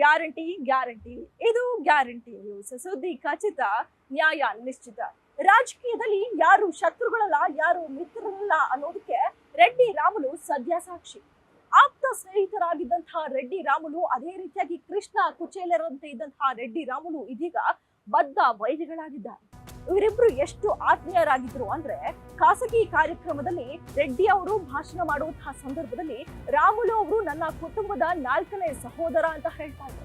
Guarantee guarantee, ಇದು guarantee news ಸುದ್ದಿ ಖಚಿತ ನ್ಯಾಯ ನಿಶ್ಚಿತ. ರಾಜಕೀಯದಲ್ಲಿ ಯಾರು ಶತ್ರುಗಳಲ್ಲ, ಯಾರು ಮಿತ್ರರಲ್ಲ ಅನ್ನೋದಕ್ಕೆ ರೆಡ್ಡಿ ರಾಮುಲು ಸದ್ಯ ಸಾಕ್ಷಿ. ಆಪ್ತ ಸ್ನೇಹಿತರಾಗಿದ್ದಂತಹ ರೆಡ್ಡಿ ರಾಮುಲು, ಅದೇ ರೀತಿಯಾಗಿ ಕೃಷ್ಣ ಕುಚೇಲರಂತೆ ಇದ್ದಂತಹ ರೆಡ್ಡಿ ರಾಮುಲು ಇದೀಗ ಬದ್ಧ ವೈರಿಗಳಾಗಿದ್ದಾರೆ. ಇವರಿಬ್ರು ಎಷ್ಟು ಆತ್ಮೀಯರಾಗಿದ್ರು ಅಂದ್ರೆ ಖಾಸಗಿ ಕಾರ್ಯಕ್ರಮದಲ್ಲಿ ರೆಡ್ಡಿ ಅವರು ಭಾಷಣ ಮಾಡುವಂತಹ ಸಂದರ್ಭದಲ್ಲಿ ರಾಮುಲು ಅವರು ನನ್ನ ಕುಟುಂಬದ ನಾಲ್ಕನೇ ಸಹೋದರ ಅಂತ ಹೇಳ್ತಾ ಇದ್ರು.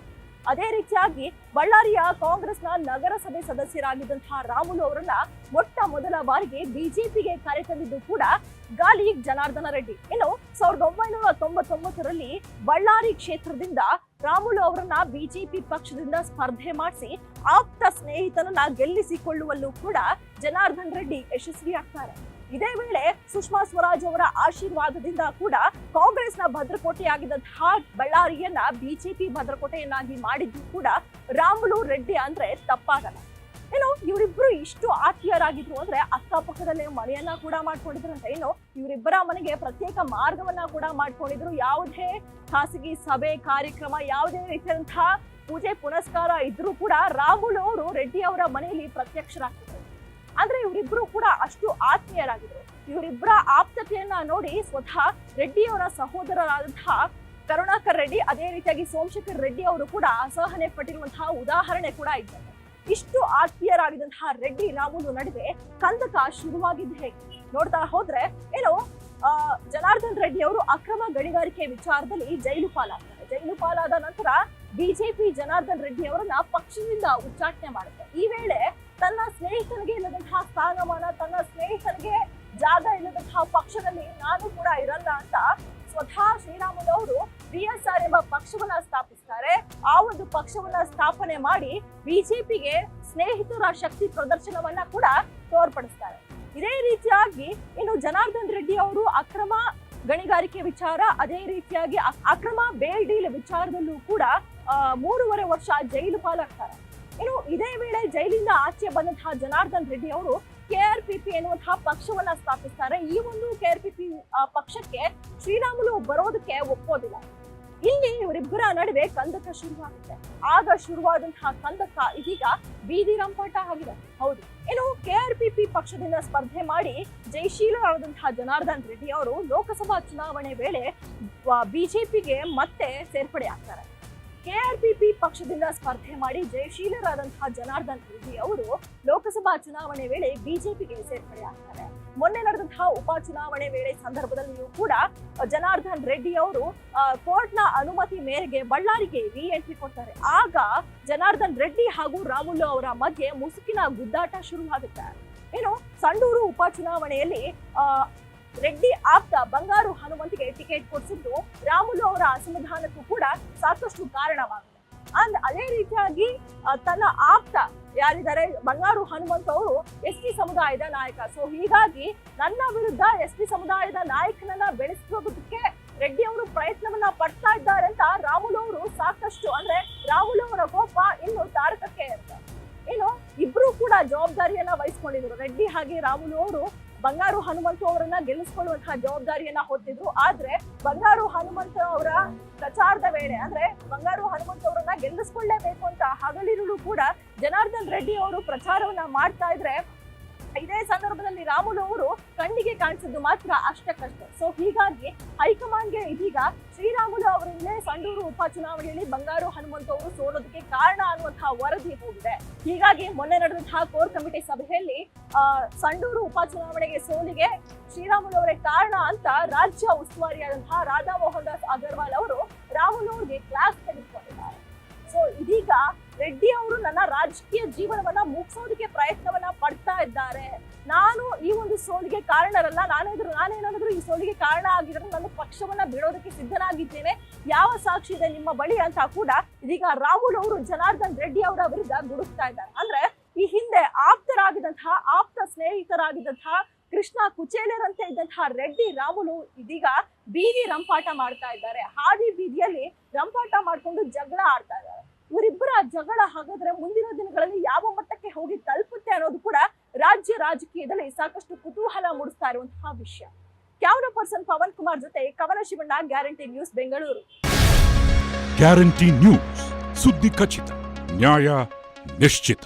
ಅದೇ ರೀತಿಯಾಗಿ ಬಳ್ಳಾರಿಯ ಕಾಂಗ್ರೆಸ್ನ ನಗರಸಭೆ ಸದಸ್ಯರಾಗಿದ್ದಂತಹ ರಾಮುಲು ಅವರನ್ನ ಮೊಟ್ಟ ಮೊದಲ ಬಾರಿಗೆ ಬಿಜೆಪಿಗೆ ಕರೆತಂದಿದ್ದು ಕೂಡ ಗಾಲಿ ಜನಾರ್ದನ ರೆಡ್ಡಿ. ಇನ್ನು ಸಾವಿರದ ಒಂಬೈನೂರ ತೊಂಬತ್ತೊಂಬತ್ತರಲ್ಲಿ ಬಳ್ಳಾರಿ ಕ್ಷೇತ್ರದಿಂದ ರಾಮುಲು ಅವರನ್ನ ಬಿಜೆಪಿ ಪಕ್ಷದಿಂದ ಸ್ಪರ್ಧೆ ಮಾಡಿಸಿ ಆಪ್ತ ಸ್ನೇಹಿತನನ್ನ ಗೆಲ್ಲಿಸಿಕೊಳ್ಳುವಲ್ಲೂ ಕೂಡ ಜನಾರ್ದನ್ ರೆಡ್ಡಿ ಯಶಸ್ವಿಯಾಗ್ತಾರೆ. ಇದೇ ವೇಳೆ ಸುಷ್ಮಾ ಸ್ವರಾಜ್ ಅವರ ಆಶೀರ್ವಾದದಿಂದ ಕೂಡ ಕಾಂಗ್ರೆಸ್ನ ಭದ್ರಕೋಟೆಯಾಗಿದ್ದಂತಹ ಬಳ್ಳಾರಿಯನ್ನ ಬಿಜೆಪಿ ಭದ್ರಕೋಟೆಯನ್ನಾಗಿ ಮಾಡಿದ್ದು ಕೂಡ ರಾಮುಲು ರೆಡ್ಡಿ ಅಂದ್ರೆ ತಪ್ಪಾಗಲ್ಲ. ಏನು ಇವರಿಬ್ರು ಇಷ್ಟು ಆತ್ಮೀಯರಾಗಿದ್ರು ಅಂದ್ರೆ ಅಕ್ಕಪಕ್ಕದಲ್ಲೇ ಮನೆಯನ್ನ ಕೂಡ ಮಾಡ್ಕೊಂಡಿದ್ರು ಅಂತ. ಏನು ಇವರಿಬ್ಬರ ಮನೆಗೆ ಪ್ರತ್ಯೇಕ ಮಾರ್ಗವನ್ನ ಕೂಡ ಮಾಡ್ಕೊಂಡಿದ್ರು. ಯಾವುದೇ ಖಾಸಗಿ ಸಭೆ, ಕಾರ್ಯಕ್ರಮ, ಯಾವುದೇ ರೀತಿಯಾದಂತಹ ಪೂಜೆ, ಪುನಸ್ಕಾರ ಇದ್ರೂ ಕೂಡ ರಾಹುಲ್ ಅವರು ರೆಡ್ಡಿ ಅವರ ಮನೆಯಲ್ಲಿ ಪ್ರತ್ಯಕ್ಷರಾಗ್ತಿದ್ರು. ಅಂದ್ರೆ ಇವರಿಬ್ರು ಕೂಡ ಅಷ್ಟು ಆತ್ಮೀಯರಾಗಿದ್ರು. ಇವರಿಬ್ಬರ ಆಪ್ತತೆಯನ್ನ ನೋಡಿ ಸ್ವತಃ ರೆಡ್ಡಿ ಅವರ ಸಹೋದರರಾದಂತಹ ಕರುಣಾಕರ್ ರೆಡ್ಡಿ, ಅದೇ ರೀತಿಯಾಗಿ ಸೋಮಶೇಖರ್ ರೆಡ್ಡಿ ಅವರು ಕೂಡ ಅಸಹನೆ ಪಟ್ಟಿರುವಂತಹ ಉದಾಹರಣೆ ಕೂಡ ಇದ್ದಾರೆ ಇಷ್ಟು ಆತ್ಮೀಯರಾಗಿದ್ದಂತಹ ರೆಡ್ಡಿ ರಾಮುಲು ನಡುವೆ ಕಂದಕ ಶುರುವಾಗಿದ್ದು ಹೇಗೆ? ನೋಡ್ತಾ ಹೋದ್ರೆ, ಏನು ಜನಾರ್ದನ್ ರೆಡ್ಡಿ ಅವರು ಅಕ್ರಮ ಗಣಿಗಾರಿಕೆ ವಿಚಾರದಲ್ಲಿ ಜೈಲು ಪಾಲಾಗ್ತಾರೆ. ಜೈಲು ಪಾಲಾದ ನಂತರ ಬಿಜೆಪಿ ಜನಾರ್ದನ್ ರೆಡ್ಡಿ ಅವರನ್ನ ಪಕ್ಷದಿಂದ ಉಚ್ಚಾಟನೆ ಮಾಡುತ್ತೆ. ಈ ವೇಳೆ ತನ್ನ ಸ್ನೇಹಿತನಿಗೆ ಇಲ್ಲದಂತಹ ಸ್ಥಾನಮಾನ, ತನ್ನ ಸ್ನೇಹಿತನಿಗೆ ಜಾಗ ಇಲ್ಲದಂತಹ ಪಕ್ಷದಲ್ಲಿ ನಾನು ಕೂಡ ಇರಲ್ಲ ಅಂತ ಸ್ವತಃ ಶ್ರೀರಾಮುಲು ಅವರು ಬಿ ಎಸ್ ಆರ್ ಎಂಬ ಪಕ್ಷವನ್ನ ಸ್ಥಾಪಿಸ್ತಾರೆ. ಆ ಒಂದು ಪಕ್ಷವನ್ನ ಸ್ಥಾಪನೆ ಮಾಡಿ ಬಿಜೆಪಿಗೆ ಸ್ನೇಹಿತರ ಶಕ್ತಿ ಪ್ರದರ್ಶನವನ್ನ ಕೂಡ ತೋರ್ಪಡಿಸ್ತಾರೆ. ಇದೇ ರೀತಿಯಾಗಿ ಇನ್ನು ಜನಾರ್ದನ್ ರೆಡ್ಡಿ ಅವರು ಅಕ್ರಮ ಗಣಿಗಾರಿಕೆ ವಿಚಾರ, ಅದೇ ರೀತಿಯಾಗಿ ಅಕ್ರಮ ಬೇಲ್ ಡೀಲ್ ವಿಚಾರದಲ್ಲೂ ಕೂಡ ಮೂರುವರೆ ವರ್ಷ ಜೈಲು ಪಾಲಾಗ್ತಾರೆ. ಇನ್ನು ಇದೇ ವೇಳೆ ಜೈಲಿಂದ ಆಚೆ ಬಂದಂತಹ ಜನಾರ್ದನ್ ರೆಡ್ಡಿ ಅವರು ಕೆಆರ್ ಪಿ ಪಿ ಎನ್ನುವಂತಹ ಪಕ್ಷವನ್ನ ಸ್ಥಾಪಿಸ್ತಾರೆ. ಈ ಒಂದು ಕೆಆರ್ ಪಿ ಪಿ ಪಕ್ಷಕ್ಕೆ ಶ್ರೀರಾಮುಲು ಬರೋದಕ್ಕೆ ಒಪ್ಪೋದಿಲ್ಲ. ಇಲ್ಲಿ ಇವರಿಬ್ಬರ ನಡುವೆ ಕಂದಕ ಶುರುವಾಗುತ್ತೆ. ಆಗ ಶುರುವಾದಂತಹ ಕಂದಕ ಇದೀಗ ಬೀದಿ ರಂಪಾಟ ಆಗಿದೆ. ಹೌದು. ಇನ್ನು ಕೆಆರ್ಪಿಪಿ ಪಕ್ಷದಿಂದ ಸ್ಪರ್ಧೆ ಮಾಡಿ ಜಯಶೀಲರಾದಂತಹ ಜನಾರ್ದನ್ ರೆಡ್ಡಿ ಅವರು ಲೋಕಸಭಾ ಚುನಾವಣೆ ವೇಳೆ ಬಿಜೆಪಿಗೆ ಮತ್ತೆ ಸೇರ್ಪಡೆ ಆಗ್ತಾರೆ. ಕೆಆರ್ಪಿಪಿ ಪಕ್ಷದಿಂದ ಸ್ಪರ್ಧೆ ಮಾಡಿ ಜಯಶೀಲರಾದಂತಹ ಜನಾರ್ದನ್ ರೆಡ್ಡಿ ಅವರು ಲೋಕಸಭಾ ಚುನಾವಣೆ ವೇಳೆ ಬಿಜೆಪಿಗೆ ಸೇರ್ಪಡೆ ಆಗ್ತಾರೆ. ಮೊನ್ನೆ ನಡೆದಂತಹ ಉಪಚುನಾವಣೆ ವೇಳೆ ಸಂದರ್ಭದಲ್ಲಿಯೂ ಕೂಡ ಜನಾರ್ದನ್ ರೆಡ್ಡಿ ಅವರು ಕೋರ್ಟ್ನ ಅನುಮತಿ ಮೇರೆಗೆ ಬಳ್ಳಾರಿಗೆ ರಿ ಎಂಟ್ರಿ ಕೊಡ್ತಾರೆ. ಆಗ ಜನಾರ್ದನ್ ರೆಡ್ಡಿ ಹಾಗೂ ರಾಮುಲು ಅವರ ಮಧ್ಯೆ ಮುಸುಕಿನ ಗುದ್ದಾಟ ಶುರುವಾಗುತ್ತೆ. ಏನು, ಸಂಡೂರು ಉಪಚುನಾವಣೆಯಲ್ಲಿ ರೆಡ್ಡಿ ಆಪ್ತ ಬಂಗಾರು ಹನುಮಂತಿಗೆ ಟಿಕೆಟ್ ಕೊಡಿಸಿದ್ದು ರಾಮುಲು ಅವರ ಅಸಮಾಧಾನಕ್ಕೂ ಕೂಡ ಸಾಕಷ್ಟು ಕಾರಣವಾಗಿದೆ. ಅಂದ್, ಅದೇ ರೀತಿಯಾಗಿ ತನ್ನ ಆಪ್ತ ಯಾರಿದ್ದಾರೆ? ಬಂಗಾರು ಹನುಮಂತ ಅವರು ಎಸ್ ಟಿ ಸಮುದಾಯದ ನಾಯಕ. ಸೊ ಹೀಗಾಗಿ ನನ್ನ ವಿರುದ್ಧ ಎಸ್ ಟಿ ಸಮುದಾಯದ ನಾಯಕನನ್ನ ಬೆಳೆಸೋದಕ್ಕೆ ರೆಡ್ಡಿ ಅವರು ಪ್ರಯತ್ನವನ್ನ ಪಡ್ತಾ ಇದ್ದಾರೆ ಅಂತ ರಾಹುಲ್ ಅವರು ಸಾಕಷ್ಟು ಅಂದ್ರೆ ರಾಹುಲ್ ಅವರ ಕೋಪ ಇನ್ನು ತಾರಕಕ್ಕೆ ಅಂತ ಏನು? ಇಬ್ರು ಕೂಡ ಜವಾಬ್ದಾರಿಯನ್ನ ವಹಿಸ್ಕೊಂಡಿದ್ರು. ರೆಡ್ಡಿ ಹಾಗೆ ರಾಹುಲ್ ಅವರು ಬಂಗಾರು ಹನುಮಂತು ಅವರನ್ನ ಗೆಲ್ಲಿಸ್ಕೊಳ್ಳುವಂತಹ ಜವಾಬ್ದಾರಿಯನ್ನ ಹೊತ್ತಿದ್ರು. ಆದ್ರೆ ಬಂಗಾರು ಹನುಮಂತ ಅವರ ಪ್ರಚಾರದ ವೇಳೆ, ಅಂದ್ರೆ ಬಂಗಾರು ಹನುಮಂತ ಗೆಲ್ಲಿಸ್ಕೊಳ್ಳೇಬೇಕು ಅಂತ ಹಗಲಿರುಳು ಕೂಡ ಜನಾರ್ದನ್ ರೆಡ್ಡಿ ಅವರು ಪ್ರಚಾರವನ್ನ ಮಾಡ್ತಾ ಇದ್ರೆ, ಇದೇ ಸಂದರ್ಭದಲ್ಲಿ ರಾಮುಲು ಅವರು ಕಣ್ಣಿಗೆ ಕಾಣಿಸಿದ್ದು ಮಾತ್ರ ಅಷ್ಟಕ್ಕಷ್ಟೇ ಸೊ ಹೀಗಾಗಿ ಹೈಕಮಾಂಡ್ಗೆ ಇದೀಗ ಶ್ರೀರಾಮುಲು ಅವರಿಂದಲೇ ಸಂಡೂರು ಉಪಚುನಾವಣೆಯಲ್ಲಿ ಬಂಗಾರು ಹನುಮಂತ ಅವರು ಸೋಲೋದಕ್ಕೆ ಕಾರಣ ಅನ್ನುವಂತಹ ವರದಿ ಹೋಗಿದೆ. ಹೀಗಾಗಿ ಮೊನ್ನೆ ನಡೆದಂತಹ ಕೋರ್ ಕಮಿಟಿ ಸಭೆಯಲ್ಲಿ ಸಂಡೂರು ಉಪಚುನಾವಣೆಗೆ ಸೋಲಿಗೆ ಶ್ರೀರಾಮುಲು ಅವರೇ ಕಾರಣ ಅಂತ ರಾಜ್ಯ ಉಸ್ತುವಾರಿಯಾದಂತಹ ರಾಧಾ ಮೋಹನ್ ದಾಸ್ ಅಗರ್ವಾಲ್ ಅವರು ರಾಮುಲು ಅವರಿಗೆ ಕ್ಲಾಸ್ ರೆಡ್ಡಿ ಅವರು ನನ್ನ ರಾಜಕೀಯ ಜೀವನವನ್ನ ಮುಗಿಸೋದಕ್ಕೆ ಪ್ರಯತ್ನವನ್ನ ಪಡ್ತಾ ಇದ್ದಾರೆ. ನಾನು ಈ ಒಂದು ಸೋಲಿಗೆ ಕಾರಣರಲ್ಲ. ನಾನೇನಾದ್ರೂ ನಾನೇನಾದ್ರೂ ಈ ಸೋಲಿಗೆ ಕಾರಣ ಆಗಿದ್ರೆ ನಾನು ಪಕ್ಷವನ್ನ ಬಿಡೋದಕ್ಕೆ ಸಿದ್ಧನಾಗಿದ್ದೇನೆ. ಯಾವ ಸಾಕ್ಷಿ ಇದೆ ನಿಮ್ಮ ಬಳಿ ಅಂತ ಕೂಡ ಇದೀಗ ರಾಹುಲ್ ಅವರು ಜನಾರ್ದನ್ ರೆಡ್ಡಿ ಅವರ ವಿರುದ್ಧ ಗುಡುಕ್ತಾ ಇದ್ದಾರೆ. ಅಂದ್ರೆ ಈ ಹಿಂದೆ ಆಪ್ತರಾಗಿದ್ದಂತಹ ಆಪ್ತ ಸ್ನೇಹಿತರಾಗಿದ್ದಂತಹ ಕೃಷ್ಣ ಕುಚೇಲರಂತೆ ಇದ್ದಂತಹ ರೆಡ್ಡಿ, ರಾಹುಲ್ ಇದೀಗ ಬೀದಿ ರಂಪಾಟ ಮಾಡ್ತಾ ಇದ್ದಾರೆ. ಹಾದಿ ಬೀದಿಯಲ್ಲಿ ರಂಪಾಟ ಮಾಡ್ಕೊಂಡು ಜಗಳ ಆಡ್ತಾ ಇದ್ದಾರೆ. ಇವರಿಬ್ಬರ ಜಗಳ ಹಾಗಾದ್ರೆ ಮುಂದಿನ ದಿನಗಳಲ್ಲಿ ಯಾವ ಮಟ್ಟಕ್ಕೆ ಹೋಗಿ ತಲುಪುತ್ತೆ ಅನ್ನೋದು ಕೂಡ ರಾಜ್ಯ ರಾಜಕೀಯದಲ್ಲಿ ಸಾಕಷ್ಟು ಕುತೂಹಲ ಮೂಡಿಸ್ತಾ ಇರುವಂತಹ ವಿಷಯ. ಕ್ಯಾಮರಾ ಪರ್ಸನ್ ಪವನ್ ಕುಮಾರ್ ಜೊತೆ Kavana Shivanna, guarantee news Bengaluru. Guarantee news, ಸುದ್ದಿ ಖಚಿತ, ನ್ಯಾಯ ನಿಶ್ಚಿತ.